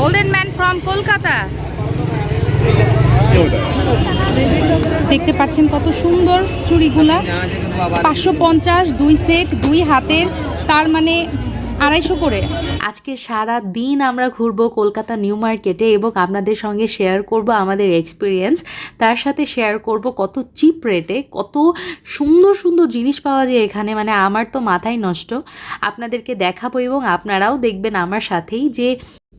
Golden man from Kolkata দেখতে পাচ্ছেন কত সুন্দর চুড়িগুলা। পাঁচশো পঞ্চাশ, দুই সেট, দুই হাতের, তার মানে আড়াইশো করে। আজকে সারা দিন আমরা ঘুরবো কলকাতা নিউ মার্কেটে এবং আপনাদের সঙ্গে শেয়ার করব আমাদের এক্সপিরিয়েন্স তার সাথে শেয়ার করব কত চিপ রেটে কত সুন্দর সুন্দর জিনিস পাওয়া যায় এখানে মানে আমার তো মাথায় নষ্ট। আপনাদেরকে দেখাবো এবং আপনারাও দেখবেন আমার সাথেই যে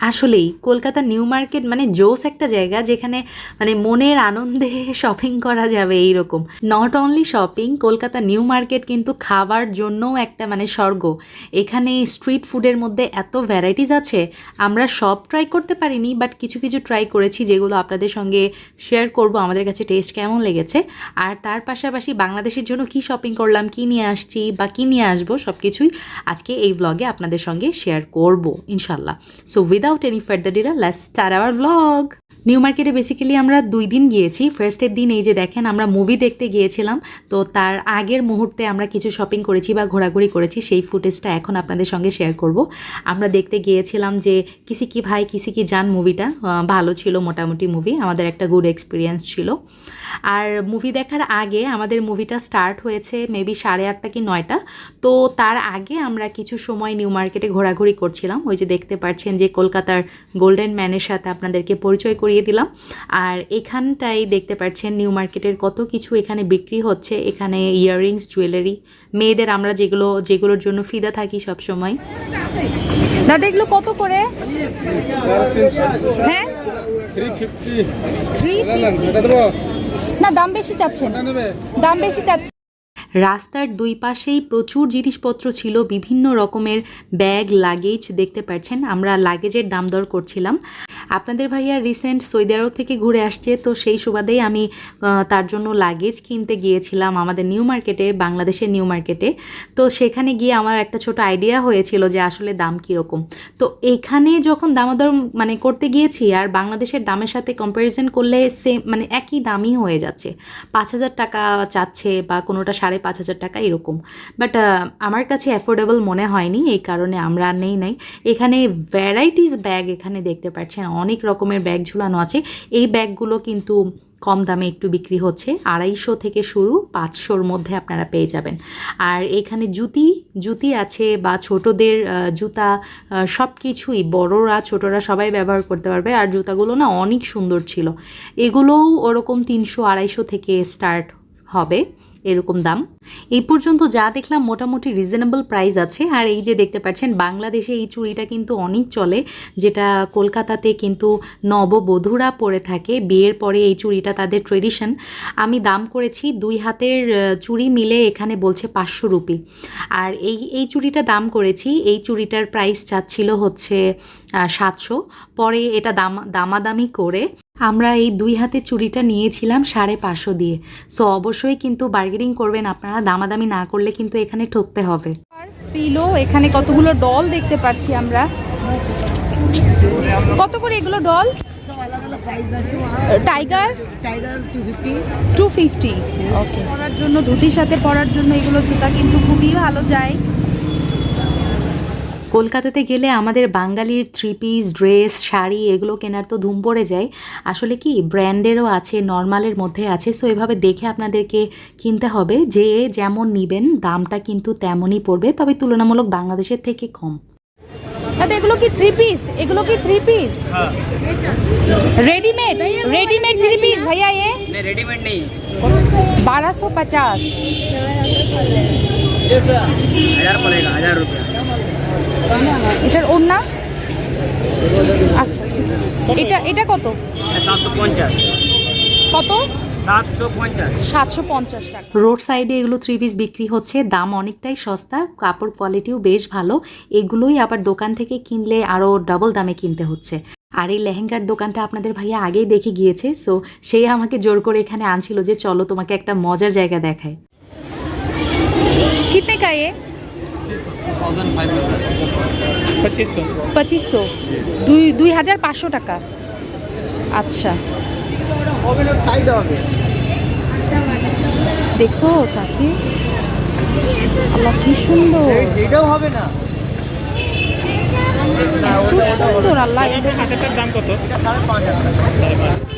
আসলেই কলকাতা নিউ মার্কেট মানে জোস একটা জায়গা যেখানে মানে মনের আনন্দে শপিং করা যাবে এইরকম। Not only shopping Kolkata new market কিন্তু খাবার জন্যও একটা মানে স্বর্গ। এখানে স্ট্রিট ফুডের মধ্যে এত ভ্যারাইটিস আছে, আমরা সব ট্রাই করতে পারিনি বাট কিছু কিছু ট্রাই করেছি যেগুলো আপনাদের সঙ্গে শেয়ার করব, আমাদের কাছে টেস্ট কেমন লেগেছে। আর তার পাশাপাশি বাংলাদেশের জন্য কি শপিং করলাম, কি নিয়ে আসছি বা কি নিয়ে আসব সব কিছুই আজকে এই ব্লগে আপনাদের সঙ্গে শেয়ার করব ইনশাল্লাহ so without any further delay, let's start our vlog. New মার্কেটে বেসিক্যালি আমরা দুই দিন গিয়েছি। ফার্স্টের দিন এই যে দেখেন, আমরা মুভি দেখতে গিয়েছিলাম। তো তার আগের মুহূর্তে আমরা কিছু শপিং করেছি বা ঘোরাঘুরি করেছি, সেই ফুটেজটা এখন আপনাদের সঙ্গে শেয়ার করব। আমরা দেখতে গিয়েছিলাম যে কিসি কি ভাই কিসি কি যান মুভিটা ভালো ছিল মোটামুটি মুভি আমাদের একটা গুড এক্সপিরিয়েন্স ছিল। আর মুভি দেখার আগে আমাদের মুভিটা স্টার্ট হয়েছে মেবি সাড়ে আটটা কি নয়টা। তো তার আগে আমরা কিছু সময় নিউ মার্কেটে ঘোরাঘুরি করছিলাম। ওই যে দেখতে পাচ্ছেন যে কলকাতার গোল্ডেন ম্যানের সাথে আপনাদেরকে পরিচয় করিয়ে দিলাম। আর এখানটাই দেখতে পাচ্ছেন নিউ মার্কেটের কত কিছু এখানে বিক্রি হচ্ছে। এখানে ইয়াররিংস জুয়েলারি মেয়েদের আমরা যেগুলো যেগুলোর জন্য ফিদা থাকি সব সময় দাদা এগুলো কত করে? হ্যাঁ? না দাম বেশি চাচ্ছেন। দাম বেশি চাচ্ছেন। রাস্তার দুই পাশেই প্রচুর জিনিসপত্র ছিল বিভিন্ন রকমের ব্যাগ লাগেজ দেখতে পাচ্ছেন। আমরা লাগেজের দাম দর করছিলাম। আপনাদের ভাইয়া রিসেন্ট সৌদি আরব থেকে ঘুরে আসছে, তো সেই সুবাদেই আমি তার জন্য লাগেজ কিনতে গিয়েছিলাম আমাদের নিউ মার্কেটে, বাংলাদেশের নিউ মার্কেটে। তো সেখানে গিয়ে আমার একটা ছোট আইডিয়া হয়েছিল যে আসলে দাম কীরকম। তো এখানে যখন দামাদর মানে করতে গিয়েছি, আর বাংলাদেশের দামের সাথে কম্প্যারিজন করলে সেম মানে একই দামই হয়ে যাচ্ছে। পাঁচ হাজার টাকা চাচ্ছে বা কোনোটা সাড়ে পাঁচ হাজার টাকা এরকম। বাট আমার কাছে অ্যাফোর্ডেবল মনে হয়নি, এই কারণে আমরা নেই নাই। এখানে ভ্যারাইটিস ব্যাগ এখানে দেখতে পাচ্ছেন অনেক রকমের ব্যাগ ঝুলানো আছে। এই ব্যাগগুলো কিন্তু কম দামে একটু বিক্রি হচ্ছে। আড়াইশো থেকে শুরু পাঁচশোর মধ্যে আপনারা পেয়ে যাবেন। আর এখানে জুতি জুতি আছে বা ছোটদের জুতা সব কিছুই বড়রা, ছোটরা সবাই ব্যবহার করতে পারবে। আর জুতাগুলো না অনেক সুন্দর ছিল। এগুলোও ওরকম তিনশো, আড়াইশো থেকে স্টার্ট হবে। এরকম দাম। এই পর্যন্ত যা দেখলাম মোটামুটি রিজনেবল প্রাইস আছে। আর এই যে দেখতে পাচ্ছেন, বাংলাদেশে এই চুড়িটা কিন্তু অনেক চলে, যেটা কলকাতাতে কিন্তু নববধূরা পরে থাকে। বিয়ের পরে এই চুড়িটা তাদের ট্রেডিশন আমি দাম করেছি দুই হাতের চুড়ি মিলে এখানে বলছে পাঁচশো রুপি। আর এই এই চুড়িটা দাম করেছি, এই চুড়িটার প্রাইস চাচ্ছিল হচ্ছে সাতশো। পরে এটা দাম, দামাদামি করে আমরা এই দুই হাতে চুড়িটা নিয়েছিলাম সাড়ে পাঁচশো দিয়ে। সো অবশ্যই কিন্তু বার্গেনিং করবেন আপনারা, দামাদামি না করলে কিন্তু এখানে ঠকতে হবে। পিলো, এখানে কতগুলো ডল দেখতে পাচ্ছি আমরা? কত করে এগুলো doll tiger tiger two fifty okay পরার জন্য, ধুতির সাথে পরার জন্য এগুলো জুতা কিন্তু খুবই ভালো যায়। কলকাতাতে গেলে আমাদের বাঙালির থ্রি পিস ড্রেস শাড়ি এগুলো কেনার তো ধুম পড়ে যায় আসলে কি ব্র্যান্ডেরও আছে নর্মালের মধ্যে আছে সো এভাবে দেখে আপনাদেরকে কিনতে হবে যে যেমন নিবেন দামটা কিন্তু তেমনই পড়বে তবে তুলনামূলক বাংলাদেশের থেকে কম দাদা এগুলো কি থ্রি পিস এগুলো কি three piece readymade readymade three piece भैया ये नहीं रेडीमेड नहीं बारह सौ पचास हजार पड़ेगा हजार रुपया এটার ওর না আচ্ছা এটা এটা কত? কত? রোড সাইডে এগুলো থ্রি পিস বিক্রি হচ্ছে দাম অনেকটাই সস্তা কাপড় কোয়ালিটিও বেশ ভালো। এগুলোই আবার দোকান থেকে কিনলে আরও ডাবল দামে কিনতে হচ্ছে। আর এই লেহেঙ্গার দোকানটা আপনাদের ভাইয়া আগেই দেখে গিয়েছে সো সেই আমাকে জোর করে এখানে আনছিল যে চলো তোমাকে একটা মজার জায়গা দেখায়। কিতনে কায়ে? পঁচিশশো। দুই দুই হাজার পাঁচশো টাকা। আচ্ছা। দেখছ সাকি আল্লাহ কি সুন্দর। এটাও হবে না। সুন্দর আল্লাহ। দাম কত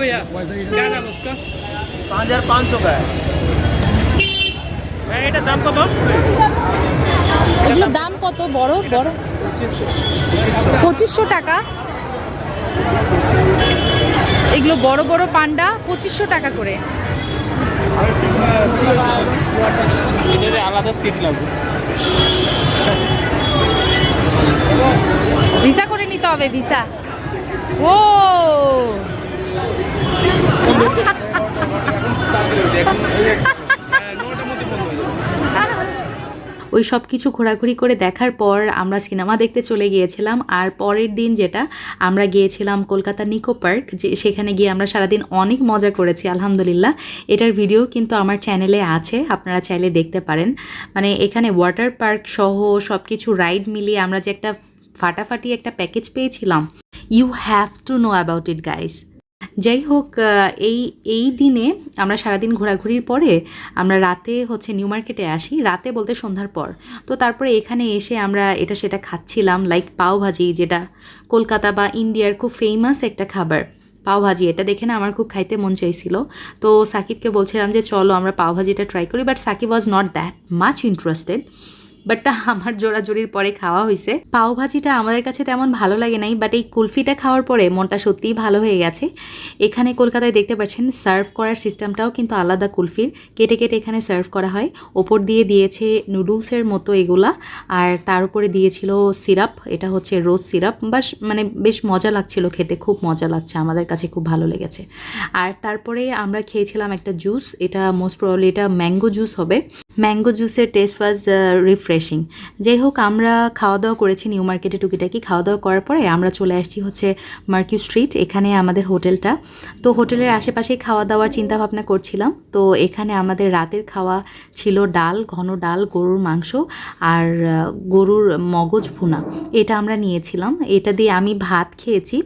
भैया क्या नाम उसका पाँच हजार पाँच सौ का है ভাই এটার দাম কত এগুলোর দাম কত বড় বড় পঁচিশশো টাকা এগুলো বড় বড় পান্ডা পঁচিশশো টাকা করে এটাতে আলাদা সিট লাগবে। ভিসা করে নিতে হবে ভিসা। ও! ওই সব কিছু ঘোরাঘুরি করে দেখার পর আমরা সিনেমা দেখতে চলে গিয়েছিলাম। আর পরের দিন যেটা, আমরা গিয়েছিলাম কলকাতা নিকো পার্ক, যে সেখানে গিয়ে আমরা সারাদিন অনেক মজা করেছি, আলহামদুলিল্লাহ। এটার ভিডিও কিন্তু আমার চ্যানেলে আছে, আপনারা চাইলে দেখতে পারেন। মানে এখানে ওয়াটার পার্ক সহ সব কিছু রাইড মিলিয়ে আমরা যে একটা ফাটাফাটি একটা প্যাকেজ পেয়েছিলাম। You have to know about it guys যাই হোক এই এই দিনে আমরা সারাদিন ঘোরাঘুরির পরে আমরা রাতে হচ্ছে নিউ মার্কেটে আসি। রাতে বলতে সন্ধ্যার পর। তো তারপরে এখানে এসে আমরা এটা সেটা খাচ্ছিলাম লাইক পাও ভাজি, যেটা কলকাতা বা ইন্ডিয়ার খুব ফেমাস একটা খাবার। পাও ভাজি, এটা দেখে না আমার খুব খাইতে মন চাইছিল। তো সাকিবকে বলছিলাম যে, চলো আমরা পাও ভাজিটা ট্রাই করি। But Sakib was not that much interested but আমার জোড়াজোড়ির পরে খাওয়া হয়েছে পাও ভাজিটা আমাদের কাছে তেমন ভালো লাগে নাই বাট এই কুলফিটা খাওয়ার পরে মনটা সত্যিই ভালো হয়ে গেছে। এখানে কলকাতায় দেখতে পাচ্ছেন, সার্ভ করার সিস্টেমটাও কিন্তু আলাদা কুলফির। কেটে কেটে এখানে সার্ভ করা হয়। ওপর দিয়ে দিয়েছে নুডলসের মতো এগুলা, আর তার উপরে দিয়েছিল সিরাপ। এটা হচ্ছে রোজ সিরাপ। বাস মানে বেশ মজা লাগছিল খেতে, খুব মজা লাগছে, আমাদের কাছে খুব ভালো লেগেছে। আর তারপরে আমরা খেয়েছিলাম একটা জুস। এটা মোস্ট প্রবলি এটা ম্যাঙ্গো জুস হবে। ম্যাঙ্গো জুসের টেস্ট ওয়াজ রিফ্রেশিং যাই হোক আমরা খাওয়া দাওয়া করেছি নিউ মার্কেটে টুকিটাকি। খাওয়া দাওয়া করার পরে আমরা চলে আসছি হচ্ছে মার্কিউ স্ট্রিট, এখানে আমাদের হোটেলটা। তো হোটেলের আশেপাশে খাওয়া দাওয়ার চিন্তা ভাবনা করছিলাম। তো এখানে আমাদের রাতের খাওয়া ছিল ডাল, ঘন ডাল, গরুর মাংস আর গরুর মগজ ভুনা। এটা আমরা নিয়েছিলাম। এটা দিয়ে আমি ভাত খেয়েছি।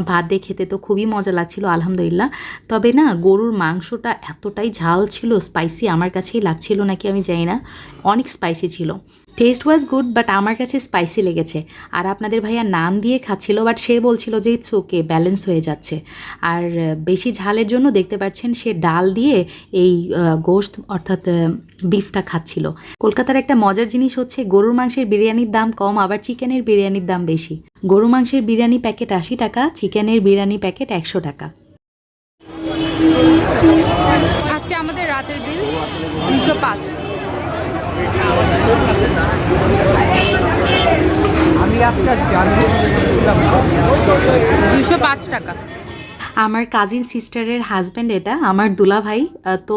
ভাত দিয়ে খেতে তো খুবই মজা লাগছিল, আলহামদুলিল্লাহ। তবে না, গরুর মাংসটা এতটাই ঝাল ছিল স্পাইসি আমার কাছেই লাগছিল নাকি আমি জানি না, অনেক স্পাইসি ছিল। টেস্ট ওয়াজ গুড বাট আমার কাছে স্পাইসি লেগেছে। আর আপনাদের ভাইয়া নান দিয়ে খাচ্ছিল বাট সে বলছিল যে ইটস ওকে ব্যালেন্স হয়ে যাচ্ছে। আর বেশি ঝালের জন্য দেখতে পাচ্ছেন সে ডাল দিয়ে এই গোস্ত অর্থাৎ বিফটা খাচ্ছিল। কলকাতার একটা মজার জিনিস হচ্ছে গরুর মাংসের বিরিয়ানির দাম কম, আবার চিকেনের বিরিয়ানির দাম বেশি। গরু মাংসের বিরিয়ানি প্যাকেট আশি টাকা, চিকেনের বিরিয়ানি প্যাকেট একশো টাকা। আজকে আমাদের রাতের বিল দুইশো পাঁচ। দুইশো পাঁচ টাকা। আমার কাজিন সিস্টারের হাজব্যান্ড এটা, আমার দুলাভাই তো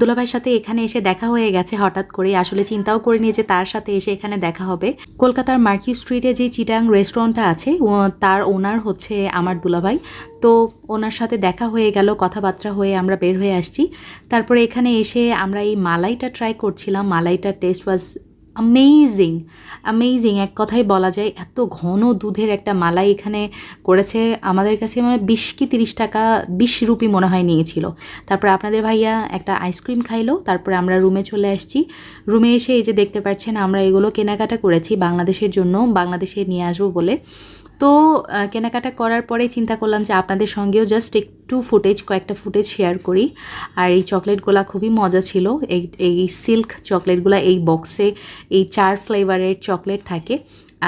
দুলাভাইয়ের সাথে এখানে এসে দেখা হয়ে গেছে হঠাৎ করে আসলে চিন্তাও করিনি যে তার সাথে এসে এখানে দেখা হবে। কলকাতার মার্কিউ স্ট্রিটে যে চিটাং রেস্টুরেন্টটা আছে তার ওনার হচ্ছে আমার দুলাভাই। তো ওনার সাথে দেখা হয়ে গেল, কথাবার্তা হয়ে আমরা বের হয়ে আসছি। তারপরে এখানে এসে আমরা এই মালাইটা ট্রাই করছিলাম। মালাইটার টেস্ট ওয়াজ অ্যামেজিং অ্যামেজিং এক কথাই বলা যায়, এত ঘন দুধের একটা মালাই এখানে করেছে। আমাদের কাছে মানে বিশ কি তিরিশ টাকা, বিশ রুপি মনে হয় নিয়েছিল। তারপর আপনাদের ভাইয়া একটা আইসক্রিম খাইলো, তারপরে আমরা রুমে চলে আসছি। রুমে এসে এই যে দেখতে পাচ্ছেন, আমরা এগুলো কেনাকাটা করেছি বাংলাদেশের জন্য, বাংলাদেশে নিয়ে আসব বলে। তো কেনাকাটা করার পরে চিন্তা করলাম যে আপনাদের সঙ্গেও জাস্ট একটু ফুটেজ কয়েকটা ফুটেজ শেয়ার করি। আর এই চকলেটগুলো খুবই মজা ছিল। এই এই সিল্ক চকলেটগুলো এই বক্সে এই চার ফ্লেভারের চকলেট থাকে।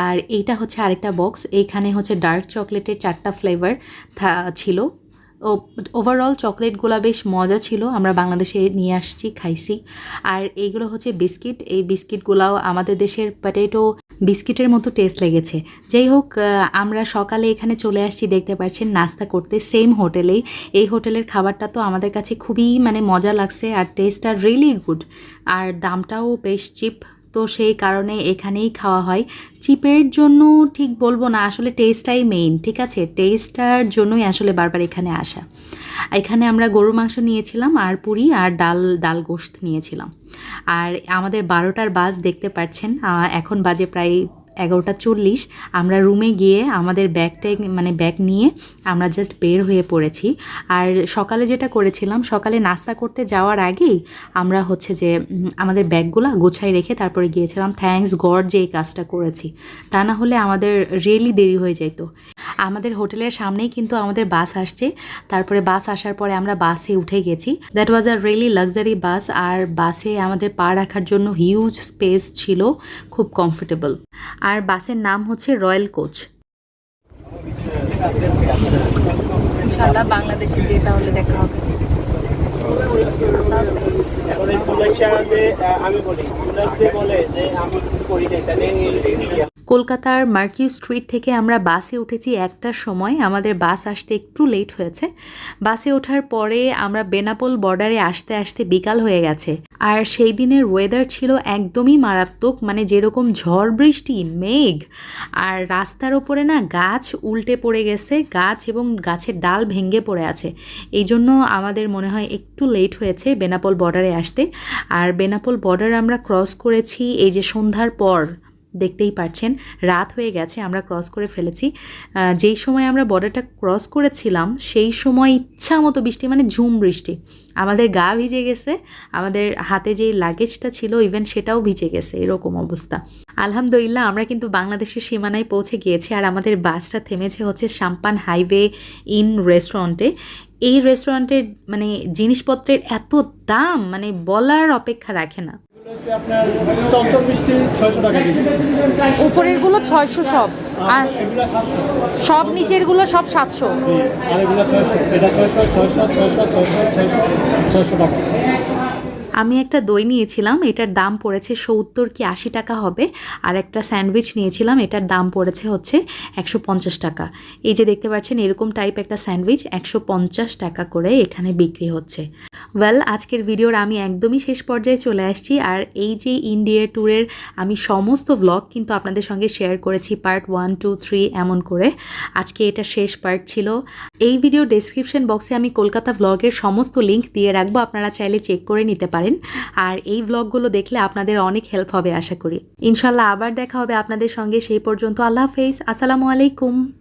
আর এইটা হচ্ছে আরেকটা বক্স এইখানে হচ্ছে ডার্ক চকলেটের চারটা ফ্লেভার ছিল। ওভারঅল চকলেটগুলো বেশ মজা ছিল। আমরা বাংলাদেশে নিয়ে আসছি, খাইছি। আর এইগুলো হচ্ছে বিস্কিট এই বিস্কিটগুলাও আমাদের দেশের পটেটো বিস্কিটের মতো টেস্ট লেগেছে। যাই হোক আমরা সকালে এখানে চলে আসছি, দেখতে পাচ্ছেন নাস্তা করতে সেম হোটেলেই এই হোটেলের খাবারটা তো আমাদের কাছে খুবই মানে মজা লাগছে, আর টেস্টটা রিয়েলি গুড আর দামটাও বেশ চিপ তো সেই কারণে এখানেই খাওয়া হয়। চিপের জন্য ঠিক বলব না, আসলে টেস্টটাই মেইন ঠিক আছে? টেস্টটার জন্যই আসলে বারবার এখানে আসা। এখানে আমরা গরু মাংস নিয়েছিলাম আর পুরি আর ডাল ডাল গোস্ত নিয়েছিলাম। আর আমাদের বারোটার বাস দেখতে পাচ্ছেন এখন বাজে প্রায় এগারোটা চল্লিশ, আমরা রুমে গিয়ে আমাদের ব্যাগটা মানে ব্যাগ নিয়ে আমরা জাস্ট বের হয়ে পড়েছি। আর সকালে যেটা করেছিলাম, সকালে নাস্তা করতে যাওয়ার আগেই আমরা হচ্ছে যে আমাদের ব্যাগগুলো গোছাই রেখে তারপরে গিয়েছিলাম থ্যাংকস গড যে এই কাজটা করেছি। তা না হলে আমাদের রিয়েলি দেরি হয়ে যেত আমাদের হোটেলের সামনেই কিন্তু আমাদের বাস আসছে। তারপরে বাস আসার পরে আমরা বাসে উঠে গেছি। That was a really luxury bus আর বাসে আমাদের পা রাখার জন্য হিউজ স্পেস ছিল খুব কমফোর্টেবল আর বাসের নাম হচ্ছে রয়্যাল কোচ ইনশাআল্লাহ বাংলাদেশে যেয়ে তাহলে দেখা হবে। এখন এই সমস্যাতে আমি বলি যে বলে যে আমি কিছু করি তাহলে কলকাতার মার্কিউ স্ট্রিট থেকে আমরা বাসে উঠেছি একটার সময়। আমাদের বাস আসতে একটু লেট হয়েছে। বাসে ওঠার পরে আমরা বেনাপোল বর্ডারে আসতে আসতে বিকাল হয়ে গেছে। আর সেই দিনের ওয়েদার ছিল একদমই মারাত্মক মানে যেরকম ঝড়, বৃষ্টি, মেঘ। আর রাস্তার ওপরে না গাছ উল্টে পড়ে গেছে, গাছ এবং গাছের ডাল ভেঙে পড়ে আছে। এই জন্য আমাদের মনে হয় একটু লেট হয়েছে বেনাপোল বর্ডারে আসতে। আর বেনাপোল বর্ডার আমরা ক্রস করেছি এই যে সন্ধ্যার পর। দেখতেই পাচ্ছেন রাত হয়ে গেছে, আমরা ক্রস করে ফেলেছি। যেই সময় আমরা বর্ডারটা ক্রস করেছিলাম, সেই সময় ইচ্ছা মতো বৃষ্টি মানে ঝুম বৃষ্টি। আমাদের গা ভিজে গেছে, আমাদের হাতে যে লাগেজটা ছিল ইভেন সেটাও ভিজে গেছে, এরকম অবস্থা। আলহামদুলিল্লাহ, আমরা কিন্তু বাংলাদেশের সীমানায় পৌঁছে গিয়েছি, আর আমাদের বাসটা থেমেছে হচ্ছে সাম্পান হাইওয়ে ইন রেস্টুরেন্টে এই রেস্টুরেন্টের মানে জিনিসপত্রের এত দাম মানে বলার অপেক্ষা রাখে না। উপরেরগুলো ছয়শো সব। আর সব নিচেরগুলো সব সাতশো। আর এগুলো ছয়শো। এটা ছয়শো ছয়শো ছয়শো ছয়শো ছয়শো ছয়শো টাকা। আমি একটা দই নিয়েছিলাম, এটার দাম পড়েছে সত্তর কি আশি টাকা হবে, আর একটা স্যান্ডউইচ নিয়েছিলাম, এটার দাম পড়েছে হচ্ছে একশো পঞ্চাশ টাকা। এই যে দেখতে পাচ্ছেন, এরকম টাইপ একটা স্যান্ডউইচ, একশো পঞ্চাশ টাকা করে এখানে বিক্রি হচ্ছে। ওয়েল আজকের ভিডিওর আমি একদমই শেষ পর্যায়ে চলে আসছি, আর এই যে ইন্ডিয়া ট্যুরের আমি সমস্ত ভ্লগ কিন্তু আপনাদের সঙ্গে শেয়ার করেছি পার্ট ওয়ান টু থ্রি এমন করে। আজকে এটা শেষ পার্ট ছিল। এই ভিডিও ডেসক্রিপশন বক্সে আমি কলকাতা ব্লগের সমস্ত লিঙ্ক দিয়ে রাখব, আপনারা চাইলে চেক করে নিতে পারেন। আর এই ব্লগগুলো দেখলে আপনাদের অনেক হেল্প হবে, আশা করি। ইনশাল্লাহ আবার দেখা হবে আপনাদের সঙ্গে, সেই পর্যন্ত আল্লাহ হাফেজ। আসসালামু আলাইকুম।